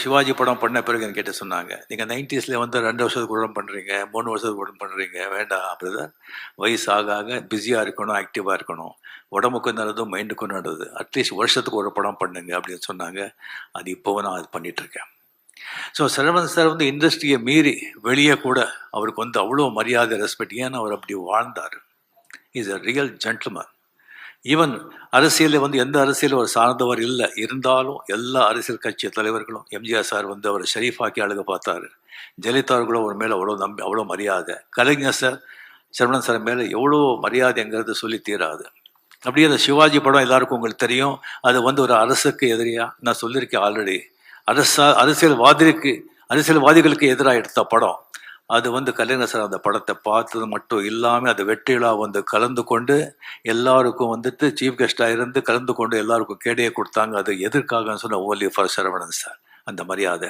சிவாஜி படம் பண்ண பிறகு எனக்கு கேட்டு சொன்னாங்க நீங்கள் நைன்டிஸில் வந்து ரெண்டு வருஷத்துக்கு உடம்பு பண்ணுறீங்க மூணு வருஷத்துக்கு உடம்பு பண்ணுறீங்க வேண்டாம் அப்படிதான். வயசு ஆக ஆக பிஸியாக இருக்கணும் ஆக்டிவாக இருக்கணும். உடம்புக்கும் நல்லதும் மைண்டுக்கும் நல்லது. அட்லீஸ்ட் வருஷத்துக்கு ஒரு படம் பண்ணுங்க அப்படின்னு சொன்னாங்க. அது இப்போவும் நான் அது பண்ணிகிட்ருக்கேன் ஸோ சரவணன் சார் வந்து இண்டஸ்ட்ரியை மீறி வெளியே கூட அவருக்கு வந்து அவ்வளோ மரியாதை ரெஸ்பெக்ட் ஏன்னா அவர் அப்படி வாழ்ந்தார்? Is a real gentleman even அரசியலில் வந்து எந்த அரசியலும் அவர் சார்ந்தவர் இல்லை. இருந்தாலும் எல்லா அரசியல் கட்சி தலைவர்களும் எம்ஜிஆர் சார் வந்து அவர் ஷெரீஃபாக்கி அழக பார்த்தாரு. ஜெயலலிதா அவர்களும் அவர் மேலே அவ்வளோ நம்பி அவ்வளோ மரியாதை. கலைஞர் சார் சரவணன் சார் மேலே எவ்வளோ மரியாதைங்கிறது சொல்லி தீராது. அப்படியே அந்த சிவாஜி படம் எல்லாருக்கும் உங்களுக்கு தெரியும். அது வந்து ஒரு அரசுக்கு எதிரியா? நான் சொல்லியிருக்கேன் ஆல்ரெடி அரசா அரசியல்வாதிக்கு அரசியல்வாதிகளுக்கு எதிராக எடுத்த படம். அது வந்து கலைஞர் சார் அந்த படத்தை பார்த்தது மட்டும் இல்லாமல் அது வெற்றிலா வந்து கலந்து கொண்டு எல்லாருக்கும் வந்துட்டு சீஃப் கெஸ்டாக இருந்து கலந்து கொண்டு எல்லாருக்கும் கேடையை கொடுத்தாங்க. அது எதற்காகன்னு சொன்ன ஓலி ஃபார் சரவணன் சார். அந்த மரியாதை.